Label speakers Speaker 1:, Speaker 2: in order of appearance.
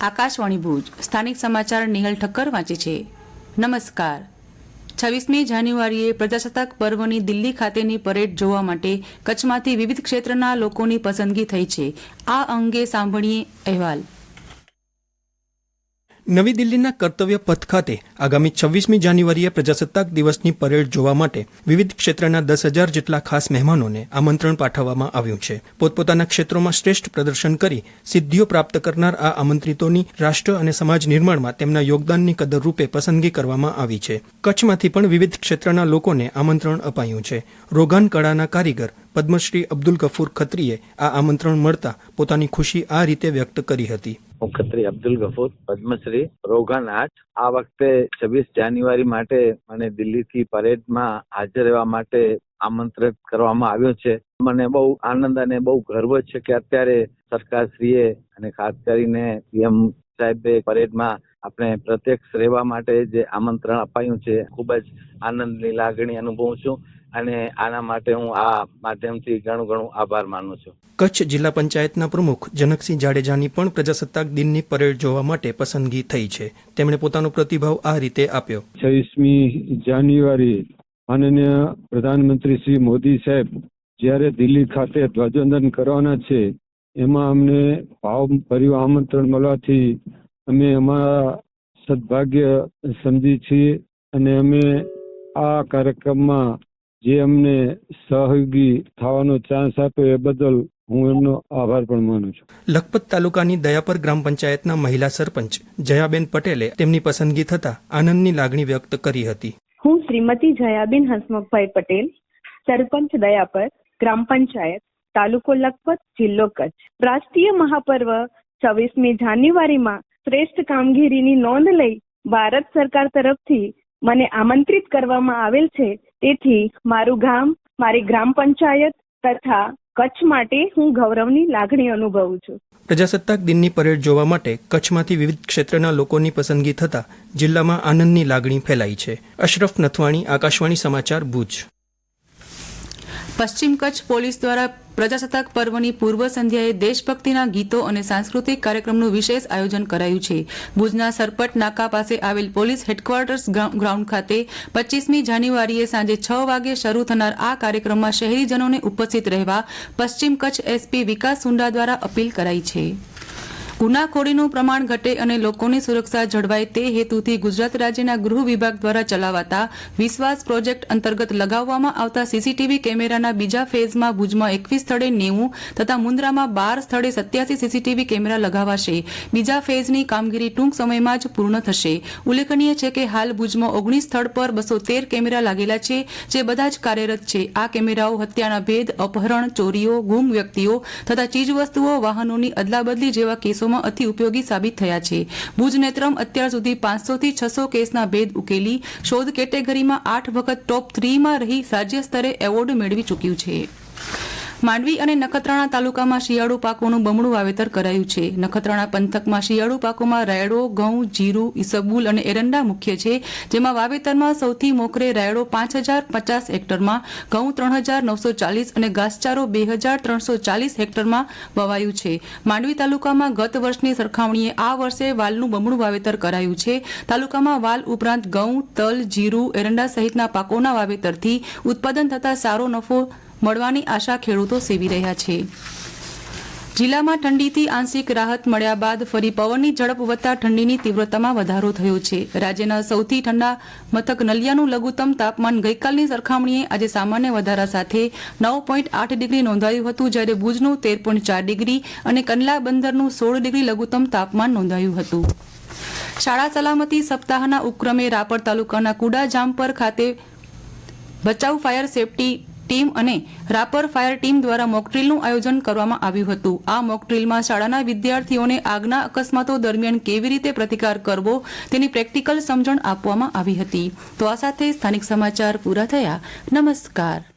Speaker 1: આકાશવાણી ભુજ. સ્થાનિક સમાચાર નિહલ ઠક્કર વાંચે છે. નમસ્કાર. છવ્વીસમી જાન્યુઆરીએ પ્રજાસત્તાક પર્વની દિલ્હી ખાતેની પરેડ જોવા માટે કચ્છમાંથી વિવિધ ક્ષેત્રના લોકોની પસંદગી થઈ છે. આ અંગે સાંભળીએ અહેવાલ.
Speaker 2: નવી દિલ્હીના કર્તવ્ય પથ ખાતે આગામી છવ્વીસમી જાન્યુઆરીએ પ્રજાસત્તાક દિવસની પરેડ જોવા માટે વિવિધ ક્ષેત્રના દસ હજાર જેટલા ખાસ મહેમાનોને આમંત્રણ પાઠવવામાં આવ્યું છે. પોતપોતાના ક્ષેત્રોમાં શ્રેષ્ઠ પ્રદર્શન કરી સિદ્ધિઓ પ્રાપ્ત કરનાર આ આમંત્રિતોની રાષ્ટ્ર અને સમાજ નિર્માણમાં તેમના યોગદાનની કદર રૂપે પસંદગી કરવામાં આવી છે. કચ્છમાંથી પણ વિવિધ ક્ષેત્રના લોકોને આમંત્રણ અપાયું છે. રોગાન કળાના કારીગર પદ્મશ્રી અબ્દુલ ગફૂર ખત્રીએ આ આમંત્રણ મળતા પોતાની ખુશી આ રીતે વ્યક્ત કરી હતી.
Speaker 3: હું ખત્રી અબ્દુલ ગફૂર, પદ્મશ્રી રોગાન આર્ટ આ વખતે છવ્વીસ જાન્યુઆરી માટે મને દિલ્હીથી પરેડમાં હાજર રહેવા માટે આમંત્રિત કરવામાં આવ્યો છે. મને બહુ આનંદ અને બહુ ગર્વ છે કે અત્યારે સરકારશ્રીએ અને ખાસ કરીને પીએમ સાહેબે પરેડમાં આપણે પ્રત્યક્ષ રહેવા માટે જે આમંત્રણ અપાયું છે ખૂબ જ આનંદની લાગણી અનુભવું છું અને આના માટે હું આ માધ્યમથી ઘણું ઘણું આભાર માનું છું.
Speaker 2: કચ્છ જિલ્લા પંચાયતના પ્રમુખ જનકસિંહ જાડેજાની પણ પ્રજાસત્તાક દિનની પરેડ જોવા માટે પસંદગી થઈ છે. તેમણે પોતાનો પ્રતિભાવ આ રીતે આપ્યો.
Speaker 4: છવ્વીસમી જાન્યુઆરી માનનીય પ્રધાનમંત્રી શ્રી મોદી સાહેબ જ્યારે દિલ્હી ખાતે ધ્વજવંદન કરવાના છે એમાં અમને ભાવ ભર્યું આમંત્રણ મળવાથી અમે અમારા સદભાગ્ય સમજી છીએ અને અમે આ કાર્યક્રમમાં જે અમને સહયોગી થવાનો ચાન્સ આપ્યો એ બદલ હું એમનો આભાર પણ માનું છું.
Speaker 2: લખપત તાલુકાની દયાપર ગ્રામ પંચાયતના મહિલા સરપંચ જયાબેન પટેલે તેમની પસંદગી થતા આનંદની લાગણી વ્યક્ત કરી હતી.
Speaker 5: હું શ્રીમતી જયાબેન હસમુખભાઈ પટેલ સરપંચ દયાપર ગ્રામ પંચાયત તાલુકો લખપત જિલ્લો કચ્છ. રાષ્ટ્રીય મહાપર્વ છવ્વીસમી જાન્યુઆરીમાં શ્રેષ્ઠ કામગીરીની નોંધ લઈ ભારત સરકાર તરફથી મને આમંત્રિત કરવામાં આવેલ છે. તેથી મારું ગામ મારી ગ્રામ પંચાયત તથા કચ્છ માટે હું ગૌરવની લાગણી અનુભવું છું.
Speaker 2: પ્રજાસત્તાક દિનની પરેડ જોવા માટે કચ્છમાંથી વિવિધ ક્ષેત્રના લોકોની પસંદગી થતા જિલ્લામાં આનંદની લાગણી ફેલાઈ છે. અશરફ નથવાણી આકાશવાણી સમાચાર ભુજ.
Speaker 1: પશ્ચિમ કચ્છ પોલીસ દ્વારા પ્રજાસત્તાક પર્વની પૂર્વ સંધ્યાએ દેશભક્તિના ગીતો અને સાંસ્કૃતિક કાર્યક્રમનું વિશેષ આયોજન કરાયું છે. ભુજના સરપટ નાકા પાસે આવેલ પોલીસ હેડક્વાર્ટર્સ ગ્રાઉન્ડ ખાતે પચીસમી જાન્યુઆરીએ સાંજે છ વાગે શરૂ થનાર આ કાર્યક્રમમાં શહેરીજનોને ઉપસ્થિત રહેવા પશ્ચિમ કચ્છ એસપી વિકાસ સુંડા દ્વારા અપીલ કરાઈ છે. ગુનાખોરીનું પ્રમાણ ઘટે અને લોકોની સુરક્ષા જળવાય તે હેતુથી ગુજરાત રાજ્યના ગૃહ વિભાગ દ્વારા ચલાવાતા વિશ્વાસ પ્રોજેક્ટ અંતર્ગત લગાવવામાં આવતા સીસીટીવી કેમેરાના બીજા ફેઝમાં ભુજમાં એકવીસ સ્થળે નેવું તથા મુન્દ્રામાં બાર સ્થળે સત્યાસી સીસીટીવી કેમેરા લગાવાશે. બીજા ફેઝની કામગીરી ટૂંક સમયમાં જ પૂર્ણ થશે. ઉલ્લેખનીય છે કે હાલ ભુજમાં ઓગણીસ સ્થળ પર બસો તેર કેમેરા લાગેલા છે, જે બધા જ કાર્યરત છે. આ કેમેરાઓ હત્યાના ભેદ, અપહરણ, ચોરીઓ, ગુમ વ્યક્તિઓ તથા ચીજવસ્તુઓ, વાહનોની અદલાબદલી જેવા કેસોમાં અતિ ઉપયોગી સાબિત થયા છે. ભુજ નેત્રમ અત્યાર સુધી પાંચસો થી છસો કેસના ભેદ ઉકેલી શોધ કેટેગરીમાં આઠ વખત ટોપ થ્રીમાં રહી રાજ્ય સ્તરે એવોર્ડ મેળવી ચૂક્યું છે. માંડવી અને નખત્રાણા તાલુકામાં શિયાળુ પાકોનું બમણું વાવેતર કરાયું છે. નખત્રાણા પંથકમાં શિયાળુ પાકોમાં રાયડો, ઘઉં, જીરું, ઈસબગુલ અને એરંડા મુખ્ય છે, જેમાં વાવેતરમાં સૌથી મોખરે રાયડો પાંચ હજાર પચાસ હેક્ટરમાં, ઘઉં ત્રણ હજાર નવસો ચાલીસ અને ઘાસચારો બે હજાર ત્રણસો ચાલીસ હેક્ટરમાં વવાયું છે. માંડવી તાલુકામાં ગત વર્ષની સરખામણીએ આ વર્ષે વાલનું બમણું વાવેતર કરાયું છે. તાલુકામાં વાલ ઉપરાંત ઘઉં, તલ, જીરું, એરંડા સહિતના પાકોના વાવેતરથી ઉત્પાદન થતા સારો નફો મળવાની આશા ખેડૂતો સેવી રહ્યા છે. જિલ્લામાં ઠંડીથી આંશિક રાહત મળ્યા બાદ ફરી પવનની ઝડપ વધતા ઠંડીની તીવ્રતામાં વધારો થયો છે. રાજ્યના સૌથી ઠંડા મથક નલિયાનું લઘુત્તમ તાપમાન ગઈકાલની સરખામણીએ આજે સામાન્ય વધારા સાથે નવ પોઈન્ટ આઠ ડિગ્રી નોંધાયું હતું, જ્યારે ભુજનું તેર પોઈન્ટ ચાર ડિગ્રી અને કંડલા બંદરનું સોળ ડિગ્રી લઘુત્તમ તાપમાન નોંધાયું હતું. શાળા સલામતી સપ્તાહના ઉપક્રમે રાપર તાલુકાના કુડા જામપર ખાતે બચાવ ફાયર સેફટી ટીમ અને રાપર ફાયર ટીમ દ્વારા મોકડ્રીલનું આયોજન કરવામાં આવ્યું હતું. આ મોકડ્રીલમાં શાળાના વિદ્યાર્થીઓને આગના અકસ્માતો દરમિયાન કેવી રીતે પ્રતિકાર કરવો તેની પ્રેક્ટિકલ સમજણ આપવામાં આવી હતી. તો આ સાથે સ્થાનિક સમાચાર પૂરા થયા. નમસ્કાર.